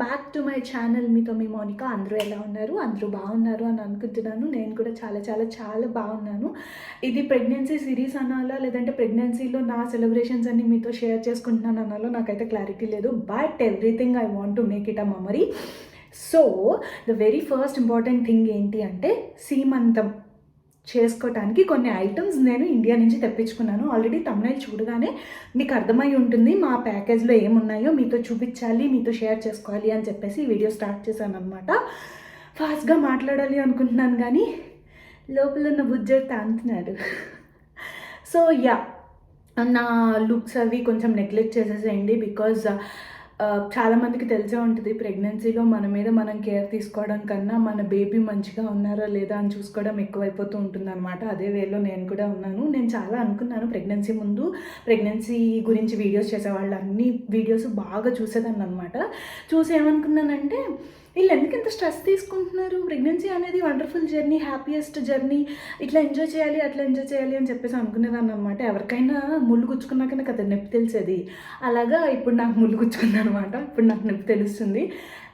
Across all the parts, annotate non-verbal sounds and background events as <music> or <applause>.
Back to my channel మీతో మీ Monica అందరూ ఎలా ఉన్నారు? అందరూ బాగున్నారు అని అనుకుంటున్నాను. నేను కూడా చాలా చాలా చాలా బాగున్నాను. ఇది ప్రెగ్నెన్సీ సిరీస్ అనాలా? లేదంటే ప్రెగ్నెన్సీలో నా సెలబ్రేషన్స్ అన్ని మీతో షేర్ చేసుకుంటున్నాను అనాలో నాకైతే క్లారిటీ లేదు. But everything I want to make it a memory so the very first important thing ఏంటి అంటే సీమంతం. చేసుకోవటానికి కొన్ని ఐటమ్స్ నేను ఇండియా నుంచి తెప్పించుకున్నాను. ఆల్రెడీ తమిళ చూడగానే మీకు అర్థమై ఉంటుంది మా ప్యాకేజ్లో ఏమున్నాయో మీతో చూపించాలి మీతో షేర్ చేసుకోవాలి అని చెప్పేసి వీడియో స్టార్ట్ చేశాను అనమాట ఫాస్ట్గా మాట్లాడాలి అనుకుంటున్నాను కానీ లోపల ఉన్న బుజ్జర్ తాంతున్నాడు సో యా నా లుక్స్ అవి కొంచెం నెగ్లెక్ట్ చేసేసేయండి బికాజ్ చాలామందికి తెలిసే ఉంటుంది ప్రెగ్నెన్సీలో మన మీద మనం కేర్ తీసుకోవడం కన్నా మన బేబీ మంచిగా ఉన్నారా లేదా అని చూసుకోవడం ఎక్కువైపోతూ ఉంటుంది అనమాట అదే వేలో నేను కూడా ఉన్నాను. నేను చాలా అనుకున్నాను ప్రెగ్నెన్సీ ముందు. ప్రెగ్నెన్సీ గురించి వీడియోస్ చేసేవాళ్ళు అన్ని వీడియోస్ బాగా చూసేదాన్ని అనమాట చూసి ఏమనుకున్నానంటే వీళ్ళు ఎందుకు ఇంత స్ట్రెస్ తీసుకుంటున్నారు? ప్రెగ్నెన్సీ అనేది వండర్ఫుల్ జర్నీ హ్యాపీయెస్ట్ జర్నీ ఇట్లా ఎంజాయ్ చేయాలి అట్లా ఎంజాయ్ చేయాలి అని చెప్పేసి అనుకునేదాన్ని అనమాట ఎవరికైనా ముళ్ళు గుచ్చుకున్నాక నాకు అది నొప్పి తెలిసేది. అలాగా ఇప్పుడు నాకు ముళ్ళు గుచ్చుకుంది అనమాట ఇప్పుడు నాకు నొప్పి తెలుస్తుంది.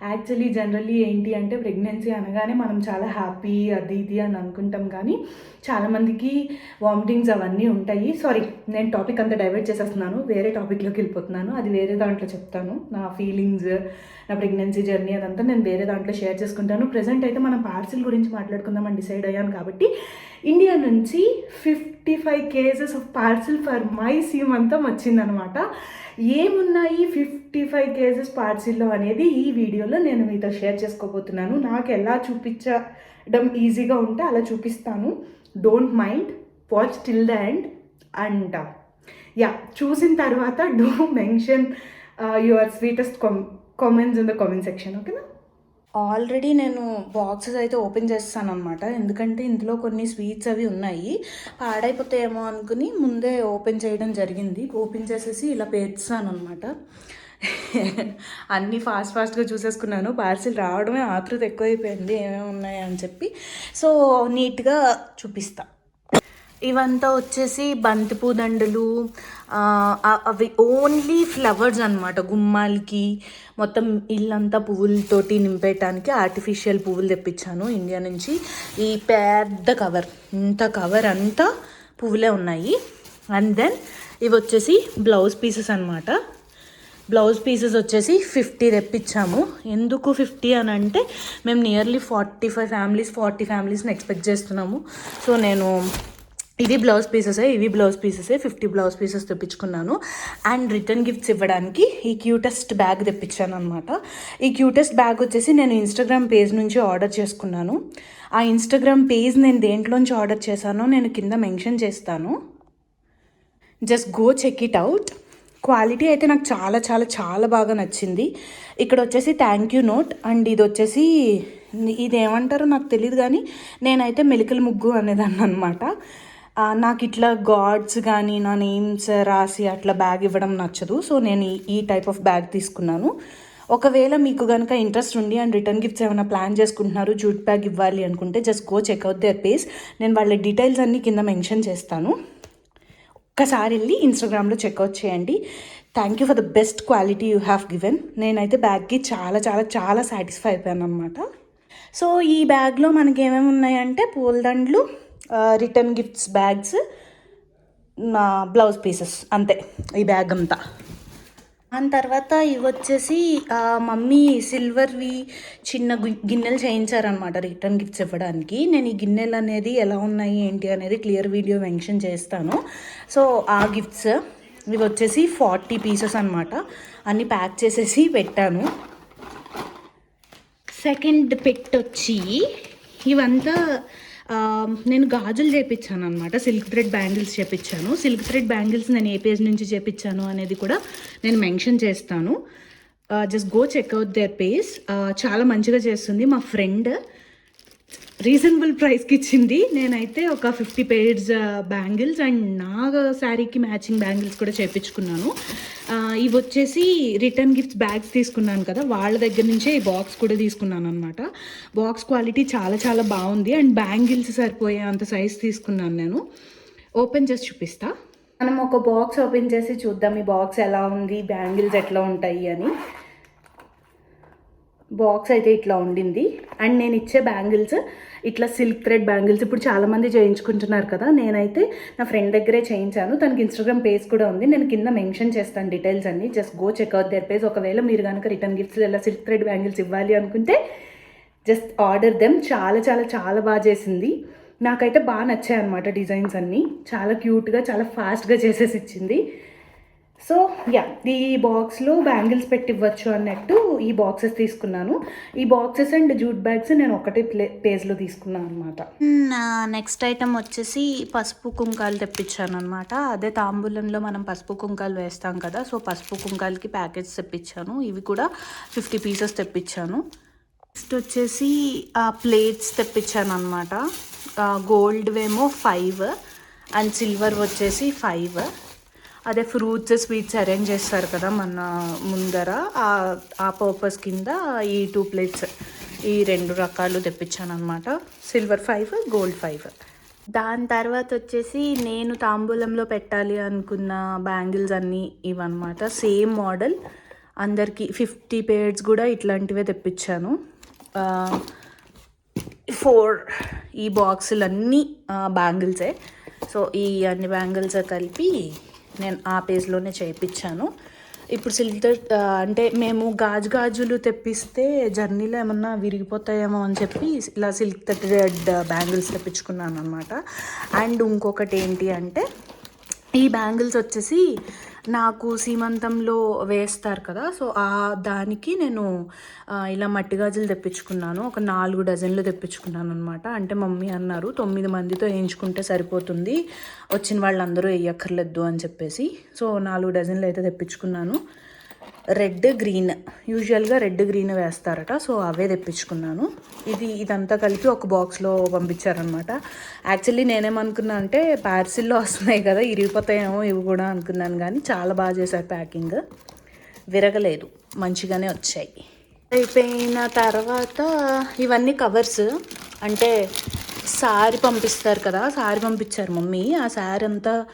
యాక్చువల్లీ జనరల్లీ ఏంటి అంటే ప్రెగ్నెన్సీ అనగానే మనం చాలా హ్యాపీ అది ఇది అని అనుకుంటాం కానీ చాలామందికి వామిటింగ్స్ అవన్నీ ఉంటాయి. సారీ నేను టాపిక్ అంతా డైవర్ట్ చేసేస్తున్నాను. వేరే టాపిక్లోకి వెళ్ళిపోతున్నాను. అది వేరే దాంట్లో చెప్తాను. నా ఫీలింగ్స్ నా ప్రెగ్నెన్సీ జర్నీ అదంతా నేను వేరే దాంట్లో షేర్ చేసుకుంటాను. ప్రజెంట్ అయితే మనం పార్సిల్ గురించి మాట్లాడుకుందామని డిసైడ్ అయ్యాను కాబట్టి ఇండియా నుంచి fifty five kgs of parcel for my సీమంతం వచ్చిందనమాట ఏమున్నాయి ఫిఫ్టీ ఫైవ్ కేజెస్ పార్సిల్లో అనేది ఈ వీడియోలో నేను మీతో షేర్ చేసుకోబోతున్నాను. నాకు ఎలా చూపించడం ఈజీగా ఉంటే అలా చూపిస్తాను. Don't mind watch till the end and ya చూసిన తర్వాత do mention your sweetest comments in the comment section ఓకేనా ఆల్రెడీ నేను బాక్సెస్ అయితే ఓపెన్ చేస్తాను అనమాట ఎందుకంటే ఇందులో కొన్ని స్వీట్స్ అవి ఉన్నాయి. పాడైపోతాయేమో అనుకుని ముందే ఓపెన్ చేయడం జరిగింది. ఓపెన్ చేసేసి ఇలా పేర్చాను అనమాట అన్నీ ఫాస్ట్ ఫాస్ట్గా చూసేసుకున్నాను. పార్సిల్ రావడమే ఆతృత ఎక్కువైపోయింది. ఏమేమి ఉన్నాయి అని చెప్పి. సో నీట్గా చూపిస్తాను ఇవంతా వచ్చేసి బంతిపూ దండలు అవి ఓన్లీ ఫ్లవర్స్ అనమాట గుమ్మాలకి మొత్తం ఇల్లంతా పువ్వులతోటి నింపేయటానికి ఆర్టిఫిషియల్ పువ్వులు తెప్పించాను ఇండియా నుంచి. ఈ పెద్ద కవర్ ఇంత కవర్ అంతా పువ్వులే ఉన్నాయి. అండ్ దెన్ ఇవి వచ్చేసి బ్లౌజ్ పీసెస్ అన్నమాట. బ్లౌజ్ పీసెస్ వచ్చేసి ఫిఫ్టీ తెప్పించాము. ఎందుకు ఫిఫ్టీ అని అంటే మేము nearly forty five families forty ఫ్యామిలీస్ని expect చేస్తున్నాము. సో నేను ఇవి బ్లౌజ్ పీసెసే ఇవి బ్లౌజ్ పీసెసే ఫిఫ్టీ బ్లౌజ్ పీసెస్ తెప్పించుకున్నాను. అండ్ రిటర్న్ గిఫ్ట్స్ ఇవ్వడానికి ఈ క్యూటెస్ట్ బ్యాగ్ తెప్పించాను అనమాట ఈ క్యూటెస్ట్ బ్యాగ్ వచ్చేసి నేను ఇన్స్టాగ్రామ్ పేజ్ నుంచి ఆర్డర్ చేసుకున్నాను. ఆ ఇన్స్టాగ్రామ్ పేజ్ నేను దేంట్లోంచి ఆర్డర్ చేశానో నేను కింద మెన్షన్ చేస్తాను. Just go check it out. Quality అయితే నాకు చాలా చాలా చాలా బాగా నచ్చింది. ఇక్కడ వచ్చేసి థ్యాంక్ యూ నోట్. అండ్ ఇది వచ్చేసి ఇది ఏమంటారో నాకు తెలియదు కానీ నేనైతే మెలికల ముగ్గు అనేదాన్ని అనమాట నాకు ఇట్లా గాడ్స్ కానీ నా నేమ్స్ రాసి అట్లా బ్యాగ్ ఇవ్వడం నచ్చదు. సో నేను ఈ- టైప్ ఆఫ్ బ్యాగ్ తీసుకున్నాను. ఒకవేళ మీకు కనుక ఇంట్రెస్ట్ ఉండి అండ్ రిటర్న్ గిఫ్ట్స్ ఏమైనా ప్లాన్ చేసుకుంటున్నారు జూట్ బ్యాగ్ ఇవ్వాలి అనుకుంటే just go check out their page నేను వాళ్ళ డీటెయిల్స్ అన్నీ కింద మెన్షన్ చేస్తాను. ఒక్కసారి వెళ్ళి ఇన్స్టాగ్రామ్లో చెక్అవుట్ చేయండి. Thank you for the best quality you have given నేనైతే బ్యాగ్కి చాలా చాలా చాలా సాటిస్ఫై అయిపోయాను అనమాట సో ఈ బ్యాగ్లో మనకి ఏమేమి ఉన్నాయంటే పూలదండ్లు రిటర్న్ గిఫ్ట్స్ బ్యాగ్స్ నా బ్లౌజ్ పీసెస్ అంతే ఈ బ్యాగ్ అంతా. దాని తర్వాత ఇవి వచ్చేసి మమ్మీ సిల్వర్వి చిన్న గిన్నెలు చేయించారనమాట రిటర్న్ గిఫ్ట్స్ ఇవ్వడానికి. నేను ఈ గిన్నెలు అనేది ఎలా ఉన్నాయి ఏంటి అనేది క్లియర్ వీడియో మెన్షన్ చేస్తాను. సో ఆ గిఫ్ట్స్ ఇవి వచ్చేసి ఫార్టీ పీసెస్ అనమాట అన్నీ ప్యాక్ చేసేసి పెట్టాను. సెకండ్ పెట్ వచ్చి ఇవంతా నేను గాజులు చేపించాను అనమాట సిల్క్ థ్రెడ్ బ్యాంగిల్స్ చేపించాను సిల్క్ థ్రెడ్ బ్యాంగిల్స్ నేను ఏ పేజ్ నుంచి చేపించాను అనేది కూడా నేను మెన్షన్ చేస్తాను. Just go check out their page చాలా మంచిగా చేస్తుంది. మా ఫ్రెండ్ రీజనబుల్ ప్రైస్కి ఇచ్చింది. నేనైతే ఒక ఫిఫ్టీ పేర్స్ బ్యాంగిల్స్ అండ్ నా శారీకి మ్యాచింగ్ బ్యాంగిల్స్ కూడా చేపించుకున్నాను. ఇవి వచ్చేసి రిటర్న్ గిఫ్ట్స్ బ్యాగ్స్ తీసుకున్నాను కదా వాళ్ళ దగ్గర నుంచే ఈ బాక్స్ కూడా తీసుకున్నాను అనమాట బాక్స్ క్వాలిటీ చాలా చాలా బాగుంది అండ్ బ్యాంగిల్స్ సరిపోయే అంత సైజ్ తీసుకున్నాను నేను. ఓపెన్ చేసి చూపిస్తా. మనం ఒక బాక్స్ ఓపెన్ చేసి చూద్దాం ఈ బాక్స్ ఎలా ఉంది బ్యాంగిల్స్ ఎట్లా ఉంటాయి అని. బాక్స్ అయితే ఇట్లా ఉండింది. అండ్ నేను ఇచ్చే బ్యాంగిల్స్ ఇట్లా సిల్క్ థ్రెడ్ బ్యాంగిల్స్ ఇప్పుడు చాలామంది చేయించుకుంటున్నారు కదా. నేనైతే నా ఫ్రెండ్ దగ్గరే చేయించాను. తనకి ఇన్స్టాగ్రామ్ పేజ్ కూడా ఉంది. నేను కింద మెన్షన్ చేస్తాను డీటెయిల్స్ అన్ని. Just go check out their page ఒకవేళ మీరు కనుక రిటర్న్ గిఫ్ట్స్ ఇలా సిల్క్ థ్రెడ్ బ్యాంగిల్స్ ఇవ్వాలి అనుకుంటే జస్ట్ ఆర్డర్ దెమ్ చాలా చాలా చాలా బాగా చేసింది. నాకైతే బాగా నచ్చాయి అనమాట డిజైన్స్ అన్నీ. చాలా క్యూట్గా చాలా ఫాస్ట్గా చేసేసి ఇచ్చింది. సో యా ఈ బాక్స్లో బ్యాంగిల్స్ పెట్టి ఇవ్వచ్చు అన్నట్టు ఈ బాక్సెస్ తీసుకున్నాను. ఈ బాక్సెస్ అండ్ జూట్ బ్యాగ్స్ నేను ఒకటే ప్లే పేజ్లో తీసుకున్నాను అనమాట నెక్స్ట్ ఐటమ్ వచ్చేసి పసుపు కుంకాలు తెప్పించాను అనమాట అదే తాంబూలంలో మనం పసుపు కుంకాలు వేస్తాం కదా సో పసుపు కుంకాలకి ప్యాకెట్స్ తెప్పించాను. ఇవి కూడా ఫిఫ్టీ పీసెస్ తెప్పించాను. నెక్స్ట్ వచ్చేసి ఆ ప్లేట్స్ తెప్పించాను అనమాట గోల్డ్వేమో ఫైవ్ అండ్ సిల్వర్ వచ్చేసి ఫైవ్ అదే ఫ్రూట్స్ స్వీట్స్ అరేంజ్ చేస్తారు కదా మన ముందర. ఆ- ఆ పర్పస్ కింద ఈ టూ ప్లేట్స్ ఈ రెండు రకాలు తెప్పించాను అనమాట సిల్వర్ ఫైవ్ గోల్డ్ ఫైవ్ దాని తర్వాత వచ్చేసి నేను తాంబూలంలో పెట్టాలి అనుకున్న బ్యాంగిల్స్ అన్నీ ఇవన్నమాట. Same model. అందరికీ ఫిఫ్టీ పేర్స్ కూడా ఇట్లాంటివే తెప్పించాను. ఫోర్ ఈ బాక్సులన్నీ బ్యాంగిల్సే. సో ఈ అన్ని బ్యాంగిల్స్ కలిపి నేను ఆ పేజ్లోనే చేయించాను. ఇప్పుడు సిల్టర్ అంటే మేము గాజు గాజులు తెప్పిస్తే జర్నీలో ఏమన్నా విరిగిపోతాయేమో అని చెప్పి ఇలా సిల్క్ థ్రెడ్ బ్యాంగిల్స్ తెప్పించుకున్నాను అనమాట అండ్ ఇంకొకటి ఏంటి అంటే ఈ బ్యాంగిల్స్ వచ్చేసి నాకు సీమంతంలో వేస్తారు కదా సో ఆ దానికి నేను ఇలా మట్టి గాజులు తెప్పించుకున్నాను. ఒక నాలుగు డజన్లు తెప్పించుకున్నాను అనమాట అంటే మమ్మీ అన్నారు తొమ్మిది మందితో వేయించుకుంటే సరిపోతుంది వచ్చిన వాళ్ళందరూ వేయక్కర్లేదు అని చెప్పేసి. సో నాలుగు డజన్లు అయితే తెప్పించుకున్నాను. రెడ్ గ్రీన్ యూజువల్గా రెడ్ గ్రీన్ వేస్తారట. సో అవే తెప్పించుకున్నాను. ఇది ఇదంతా కలిపి ఒక బాక్స్లో పంపించారనమాట యాక్చువల్లీ నేనేమనుకున్నా అంటే పార్సిల్లో వస్తున్నాయి కదా ఇరిగిపోతాయేమో ఇవి కూడా అనుకున్నాను కానీ చాలా బాగా చేశారు ప్యాకింగ్. విరగలేదు మంచిగానే వచ్చాయి. అయిపోయిన తర్వాత ఇవన్నీ కవర్స్ అంటే సారీ పంపిస్తారు కదా సారీ పంపించారు మమ్మీ. ఆ సారీ అంతా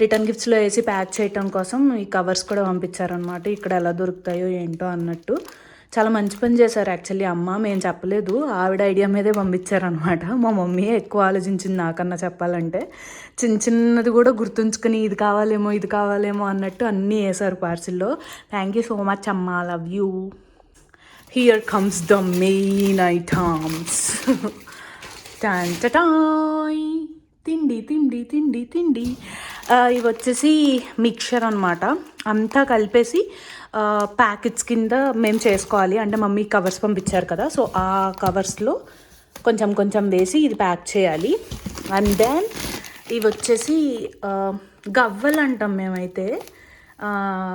రిటర్న్ గిఫ్ట్స్లో వేసి ప్యాక్ చేయటం కోసం ఈ కవర్స్ కూడా పంపించారనమాట ఇక్కడ ఎలా దొరుకుతాయో ఏంటో అన్నట్టు. చాలా మంచి పని చేశారు యాక్చువల్లీ. అమ్మ మేము చెప్పలేదు. ఆవిడ ఐడియా మీదే పంపించారనమాట మా మమ్మీ ఎక్కువ ఆలోచించింది నాకన్నా చెప్పాలంటే. చిన్న చిన్నది కూడా గుర్తుంచుకుని ఇది కావాలేమో ఇది కావాలేమో అన్నట్టు అన్నీ వేశారు పార్సిల్లో. థ్యాంక్ యూ సో మచ్ అమ్మ. Love you here comes the main items toy తిండి తిండి తిండి తిండి. ఇవి వచ్చేసి మిక్చర్ అనమాట అంతా కలిపేసి ప్యాకెట్స్ కింద మేము చేసుకోవాలి. అంటే మమ్మీ కవర్స్ పంపించారు కదా. సో ఆ కవర్స్లో కొంచెం కొంచెం వేసి ఇది ప్యాక్ చేయాలి. అండ్ దెన్ ఇవి వచ్చేసి గవ్వలు అంటాం మేమైతే.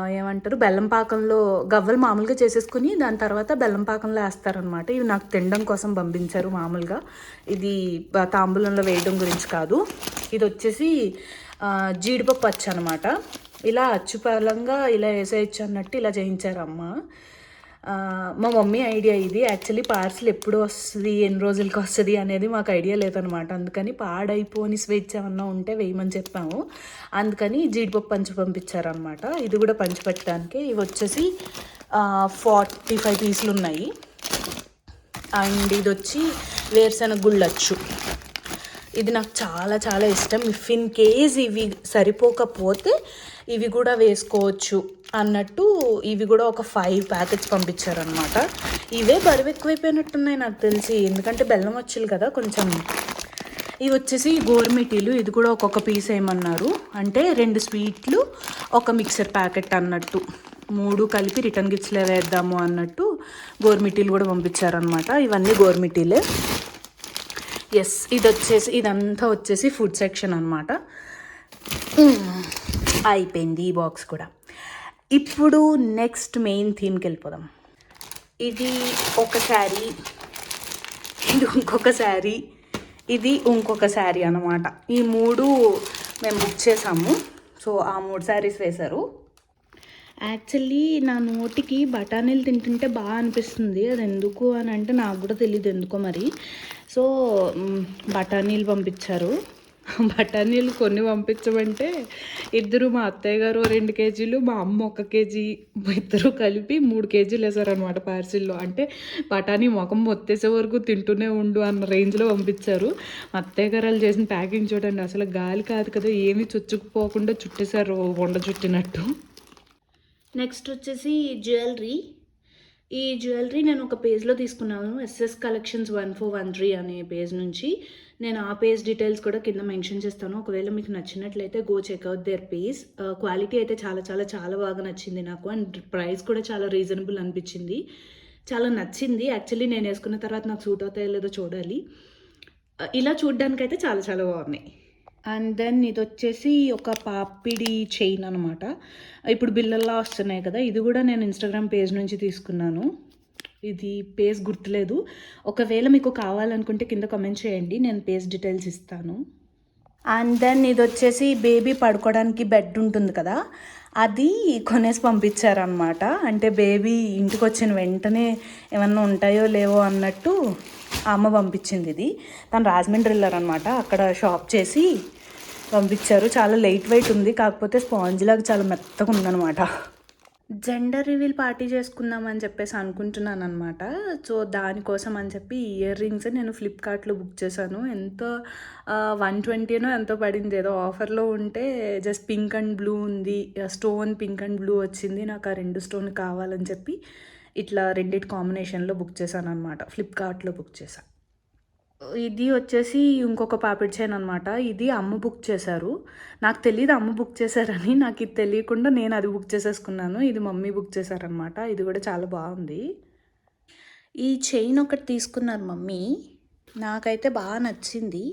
ఏమంటారు బెల్లం పాకంలో గవ్వలు మామూలుగా చేసేసుకుని దాని తర్వాత బెల్లం పాకంలో వేస్తారనమాట ఇవి నాకు తినడం కోసం పంపించారు మామూలుగా. ఇది తాంబూలంలో వేయడం గురించి కాదు. ఇది వచ్చేసి జీడిపప్పు అచ్చు అనమాట ఇలా అచ్చుపలంగా ఇలా వేసేయచ్చు అన్నట్టు ఇలా చేయించారు అమ్మ మా మమ్మీ ఐడియా ఇది. యాక్చువల్లీ పార్సిల్ ఎప్పుడు వస్తుంది ఎన్ని రోజులకి వస్తుంది అనేది మాకు ఐడియా లేదనమాట. అందుకని పాడైపోని స్వేచ్ఛ ఏమన్నా ఉంటే వేయమని చెప్పాము. అందుకని జీడిపప్పు పంచి పంపించారనమాట. ఇది కూడా పంచి పెట్టడానికి. ఇవి వచ్చేసి ఫార్టీ ఫైవ్ పీసులు ఉన్నాయి. అండ్ ఇది వచ్చి వేరుశనగ గుళ్ళచ్చు. ఇది నాకు చాలా చాలా ఇష్టం. ఇఫ్ ఇన్ కేజ్ ఇవి సరిపోకపోతే ఇవి కూడా వేసుకోవచ్చు. అన్నట్టు ఇవి కూడా ఒక ఫైవ్ ప్యాకెట్స్ పంపించారనమాట ఇవే బరువు ఎక్కువైపోయినట్టున్నాయి నాకు తెలిసి. ఎందుకంటే బెల్లం వచ్చులు కదా కొంచెం. ఇవి వచ్చేసి గోరుమిటీలు ఇది కూడా ఒక్కొక్క పీస్ ఏమన్నారు. అంటే రెండు స్వీట్లు ఒక మిక్సర్ ప్యాకెట్ అన్నట్టు. మూడు కలిపి రిటర్న్ గిఫ్ట్స్లో వేద్దాము అన్నట్టు గోరుమిటీలు కూడా పంపించారనమాట ఇవన్నీ గోరుమిటీలే ఎస్ ఇది వచ్చేసి ఇదంతా వచ్చేసి ఫుడ్ సెక్షన్ అనమాట అయిపోయింది ఈ బాక్స్ కూడా. ఇప్పుడు నెక్స్ట్ మెయిన్ థీమ్కి వెళ్ళిపోదాం. ఇది ఒక శారీ. ఇది ఇంకొక శారీ. ఇది ఇంకొక శారీ అనమాట ఈ మూడు మేము బుక్ చేసాము. సో ఆ మూడు శారీస్ వేశారు. యాక్చువల్లీ నా నోటికి బఠానీలు తింటుంటే బాగా అనిపిస్తుంది. అది ఎందుకు అని అంటే నాకు కూడా తెలియదు ఎందుకో మరి. సో బఠానీలు పంపించారు. బఠానీలు కొన్ని పంపించమంటే ఇద్దరు మా అత్తయ్య గారు రెండు కేజీలు మా అమ్మ ఒక కేజీ ఇద్దరు కలిపి మూడు కేజీలు వేసారనమాట పార్సిల్లో. అంటే బఠానీ ముఖం మొత్తేసే వరకు తింటూనే ఉండు అన్న రేంజ్లో పంపించారు. మా అత్తయ్య గారు వాళ్ళు చేసిన ప్యాకింగ్ చూడండి అసలు గాలి కాదు కదా ఏమీ చుచ్చుకుపోకుండా చుట్టేశారు వండ చుట్టినట్టు. నెక్స్ట్ వచ్చేసి జ్యువెలరీ. ఈ జ్యువెలరీ నేను ఒక పేజ్లో తీసుకున్నాను S S collections one four one three అనే పేజ్ నుంచి. నేను ఆ పేజ్ డీటెయిల్స్ కూడా కింద మెన్షన్ చేస్తాను. ఒకవేళ మీకు నచ్చినట్లయితే go check out their page quality అయితే చాలా చాలా చాలా బాగా నచ్చింది నాకు. అండ్ ప్రైస్ కూడా చాలా రీజనబుల్ అనిపించింది. చాలా నచ్చింది. యాక్చువల్లీ నేను వేసుకున్న తర్వాత నాకు సూట్ అవుతాయో లేదో చూడాలి. Uh, ఇలా చూడడానికైతే చాలా చాలా బాగున్నాయి. అండ్ దెన్ ఇది వచ్చేసి ఒక పాపిడి చైన్ అనమాట ఇప్పుడు బిల్లల్లా వస్తున్నాయి కదా. ఇది కూడా నేను ఇన్స్టాగ్రామ్ పేజ్ నుంచి తీసుకున్నాను. ఇది పేజ్ గుర్తులేదు. ఒకవేళ మీకు కావాలనుకుంటే కింద కమెంట్ చేయండి. నేను పేజ్ డీటెయిల్స్ ఇస్తాను. అండ్ దెన్ ఇది వచ్చేసి బేబీ పడుకోవడానికి బెడ్ ఉంటుంది కదా? అది కొనేసి పంపించారనమాట అంటే బేబీ ఇంటికి వచ్చిన వెంటనే ఏమన్నా ఉంటాయో లేవో అన్నట్టు అమ్మ పంపించింది ఇది. తను రాజమండ్రి వెళ్ళారనమాట అక్కడ షాప్ చేసి పంపించారు. చాలా లైట్ వెయిట్ ఉంది. కాకపోతే స్పాంజ్ లాగా చాలా మెత్తగా ఉందన్నమాట. జెండర్ రివీల్ పార్టీ చేసుకుందామని చెప్పేసి అనుకుంటున్నాను అనమాట సో దానికోసం అని చెప్పి ఇయర్ రింగ్స్ నేను ఫ్లిప్కార్ట్లో బుక్ చేశాను. ఎంతో వన్ ట్వంటీనో ఎంతో పడింది. ఏదో ఆఫర్లో ఉంటే జస్ట్ పింక్ అండ్ బ్లూ ఉంది. స్టోన్ పింక్ అండ్ బ్లూ వచ్చింది. నాకు ఆ రెండు స్టోన్ కావాలని చెప్పి ఇట్లా రెండిటి కాంబినేషన్లో బుక్ చేశాను అనమాట ఫ్లిప్కార్ట్లో బుక్ చేశాను ఇది వచ్చేసి ఇంకొక పాపిడ్ చైన్ అనమాట ఇది అమ్మ బుక్ చేశారు. నాకు తెలియదు అమ్మ బుక్ చేశారని. నాకు ఇది తెలియకుండా నేను అది బుక్ చేసేసుకున్నాను. ఇది మమ్మీ బుక్ చేశారనమాట ఇది కూడా చాలా బాగుంది. ఈ చైన్ ఒకటి తీసుకున్నారు మమ్మీ. నాకైతే బాగా నచ్చింది.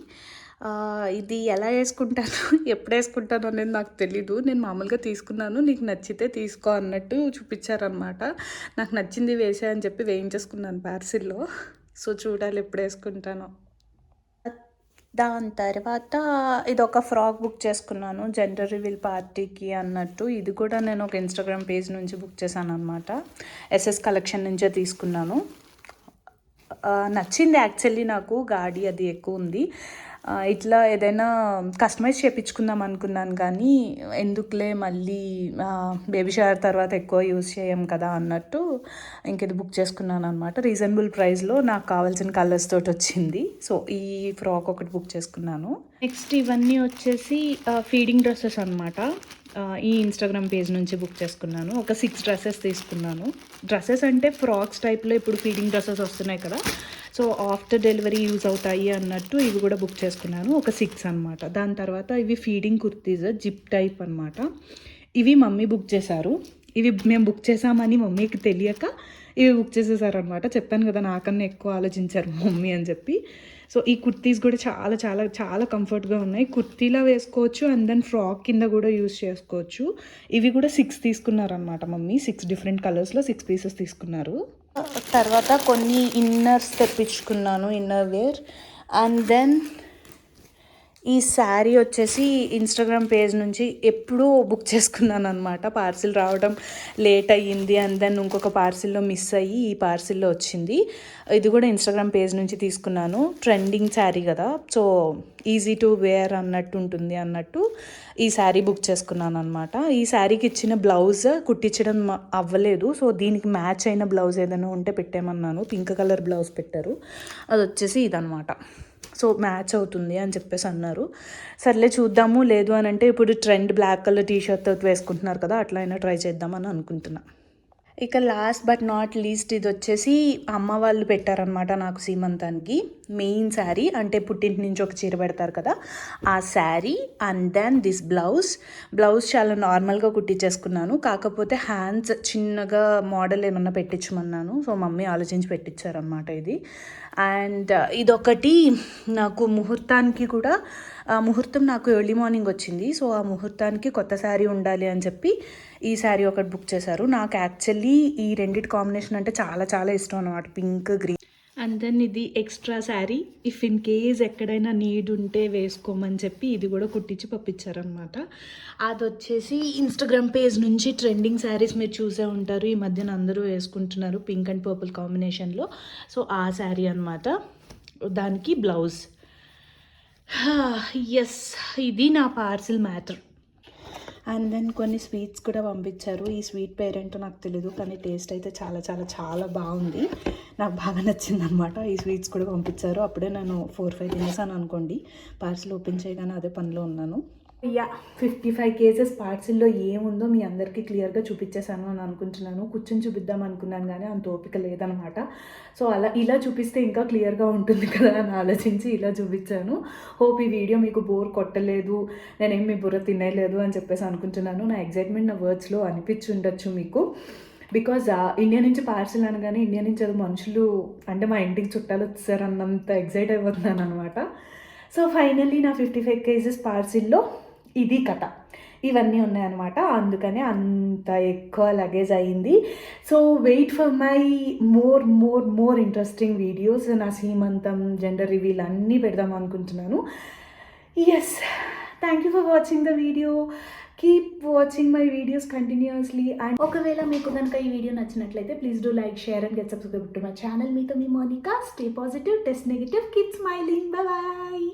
ఇది ఎలా వేసుకుంటాను? <laughs> ఎప్పుడు వేసుకుంటాను అనేది నాకు తెలీదు. నేను మామూలుగా తీసుకున్నాను. నీకు నచ్చితే తీసుకో అన్నట్టు చూపించారనమాట నాకు నచ్చింది వేసా అని చెప్పి వేయించేసుకున్నాను పార్సిల్లో సో చూడాలి ఎప్పుడు వేసుకుంటానో దాని తర్వాత ఇది ఒక ఫ్రాక్ బుక్ చేసుకున్నాను జెండర్ రివీల్ పార్టీకి అన్నట్టు. ఇది కూడా నేను ఒక ఇన్స్టాగ్రామ్ పేజ్ నుంచి బుక్ చేశాను అనమాట ఎస్ఎస్ కలెక్షన్ నుంచే తీసుకున్నాను. నచ్చింది యాక్చువల్లీ నాకు గాడి అది ఎక్కువ ఉంది. ఇట్లా ఏదైనా కస్టమైజ్ చేయించుకుందాం అనుకున్నాను కానీ ఎందుకులే మళ్ళీ బేబీ షవర్ తర్వాత ఎక్కువ యూజ్ చేయం కదా అన్నట్టు ఇంక ఇది బుక్ చేసుకున్నాను అనమాట రీజనబుల్ ప్రైస్లో నాకు కావాల్సిన కలర్స్ తోటి వచ్చింది. సో ఈ ఫ్రాక్ ఒకటి బుక్ చేసుకున్నాను. నెక్స్ట్ ఇవన్నీ వచ్చేసి ఫీడింగ్ డ్రెస్సెస్ అనమాట ఈ ఇన్స్టాగ్రామ్ పేజ్ నుంచి బుక్ చేసుకున్నాను. ఒక సిక్స్ డ్రెస్సెస్ తీసుకున్నాను. డ్రెస్సెస్ అంటే ఫ్రాక్స్ టైప్లో ఇప్పుడు ఫీడింగ్ డ్రెస్సెస్ వస్తున్నాయి కదా. సో ఆఫ్టర్ డెలివరీ యూజ్ అవుతాయి అన్నట్టు ఇవి కూడా బుక్ చేసుకున్నాను. ఒక సిక్స్ అనమాట దాని తర్వాత ఇవి ఫీడింగ్ కుర్తీస్ జిప్ టైప్ అనమాట ఇవి మమ్మీ బుక్ చేశారు. ఇవి మేము బుక్ చేసామని మమ్మీకి తెలియక ఇవి బుక్ చేసేసారనమాట చెప్పాను కదా నాకన్నా ఎక్కువ ఆలోచించారు మమ్మీ అని చెప్పి. సో ఈ కుర్తీస్ కూడా చాలా చాలా చాలా కంఫర్ట్గా ఉన్నాయి. కుర్తీలా వేసుకోవచ్చు అండ్ దెన్ ఫ్రాక్ కింద కూడా యూస్ చేసుకోవచ్చు. ఇవి కూడా సిక్స్ తీసుకున్నారనమాట మమ్మీ. సిక్స్ డిఫరెంట్ కలర్స్లో సిక్స్ పీసెస్ తీసుకున్నారు. తర్వాత కొన్ని ఇన్నర్స్ తెప్పించుకున్నాను ఇన్నర్ వేర్ అండ్ దెన్ ఈ శారీ వచ్చేసి ఇన్స్టాగ్రామ్ పేజ్ నుంచి ఎప్పుడూ బుక్ చేసుకున్నాను అనమాట పార్సిల్ రావడం లేట్ అయ్యింది అండ్ దెన్ ఇంకొక పార్సిల్లో మిస్ అయ్యి ఈ పార్సిల్లో వచ్చింది. ఇది కూడా ఇన్స్టాగ్రామ్ పేజ్ నుంచి తీసుకున్నాను. ట్రెండింగ్ శారీ కదా. సో ఈజీ టు వేర్ అన్నట్టు ఉంటుంది అన్నట్టు ఈ శారీ బుక్ చేసుకున్నాను అనమాట ఈ శారీకి ఇచ్చిన బ్లౌజ్ కుట్టించడం అవ్వలేదు. సో దీనికి మ్యాచ్ అయిన బ్లౌజ్ ఏదైనా ఉంటే పెట్టేమన్నాను పింక్ కలర్ బ్లౌజ్ పెట్టారు. అది వచ్చేసి ఇదనమాట సో మ్యాచ్ అవుతుంది అని చెప్పేసి అన్నారు. సర్లే చూద్దాము లేదు అని అంటే ఇప్పుడు trend black colour T shirt వేసుకుంటున్నారు కదా అట్లా అయినా ట్రై చేద్దామని అనుకుంటున్నాను ఇక లాస్ట్ బట్ నాట్ లీస్ట్ ఇది వచ్చేసి అమ్మ వాళ్ళు పెట్టారనమాట నాకు సీమంతానికి. మెయిన్ శారీ అంటే పుట్టింటి నుంచి ఒక చీర పెడతారు కదా ఆ sari and then this blouse blouse చాలా నార్మల్గా కుట్టించేసుకున్నాను. కాకపోతే హ్యాండ్స్ చిన్నగా మోడల్ ఏమన్నా పెట్టించమన్నాను. సో మమ్మీ ఆలోచించి పెట్టించారనమాట ఇది. అండ్ uh, ఇదొకటి నాకు ముహూర్తానికి కూడా ఆ ముహూర్తం నాకు ఎర్లీ మార్నింగ్ వచ్చింది. సో ఆ ముహూర్తానికి కొత్త శారీ ఉండాలి అని చెప్పి ఈ శారీ ఒకటి బుక్ చేశారు. నాకు యాక్చువల్లీ ఈ రెండిటి కాంబినేషన్ అంటే చాలా చాలా ఇష్టం అనమాట పింక్ గ్రీన్. అండ్ దెన్ ఇది extra sari. If in case ఎక్కడైనా నీడ్ ఉంటే వేసుకోమని చెప్పి ఇది కూడా కుట్టించి పంపించారనమాట అది వచ్చేసి ఇన్స్టాగ్రామ్ పేజ్ నుంచి ట్రెండింగ్ శారీస్ మీరు చూసే ఉంటారు. ఈ మధ్యన అందరూ వేసుకుంటున్నారు పింక్ అండ్ పర్పుల్ కాంబినేషన్లో సో ఆ శారీ అనమాట దానికి బ్లౌజ్. <sighs> ఎస్ ఇది నా పార్సిల్ మ్యాటర్. అండ్ దెన్ కొన్ని స్వీట్స్ కూడా పంపించారు. ఈ స్వీట్ పేరెంట్ నాకు తెలీదు కానీ టేస్ట్ అయితే చాలా చాలా చాలా బాగుంది. నాకు బాగా నచ్చింది అనమాట ఈ స్వీట్స్ కూడా పంపించారు. అప్పుడే నేను ఫోర్ ఫైవ్ తినేసాను అనుకోండి. పార్సిల్ ఓపెన్ చేయగానే అదే పనిలో ఉన్నాను. యా ఫిఫ్టీ ఫైవ్ కేజెస్ పార్సిల్లో ఏముందో మీ అందరికీ క్లియర్గా చూపించేశాను అని అనుకుంటున్నాను. కూర్చొని చూపిద్దాం అనుకున్నాను కానీ అంత ఓపిక లేదనమాట. సో అలా ఇలా చూపిస్తే ఇంకా క్లియర్గా ఉంటుంది కదా అని ఆలోచించి ఇలా చూపించాను. హోప్ ఈ వీడియో మీకు బోర్ కొట్టలేదు నేనేం మీ బుర్ర తినేయలేదు అని చెప్పేసి అనుకుంటున్నాను. నా ఎగ్జైట్మెంట్ నా వర్డ్స్లో అనిపించి ఉండొచ్చు మీకు బికాజ్ ఇండియా uh, నుంచి పార్సిల్ అనగానే ఇండియా నుంచి అది మనుషులు అంటే మా ఇంటికి చుట్టాలు వచ్చారన్నంత ఎగ్జైట్ అయిపోతున్నాను అనమాట సో ఫైనల్లీ నా ఫిఫ్టీ ఫైవ్ కేజెస్ పార్సిల్లో ఇది కథ. ఇవన్నీ ఉన్నాయన్నమాట. అందుకనే అంత ఎక్కువ లగేజ్ అయింది. So wait for my more more more interesting videos నా సీమంతం జెండర్ రివీల్ అన్నీ పెడదాం అనుకుంటున్నాను. Yes thank you for watching the video keep watching my videos continuously and ఒకవేళ మీకు కనుక ఈ వీడియో నచ్చినట్లయితే please do like share and get subscribe to my channel మీతో మీ Monika. Stay positive test negative kid smiling boy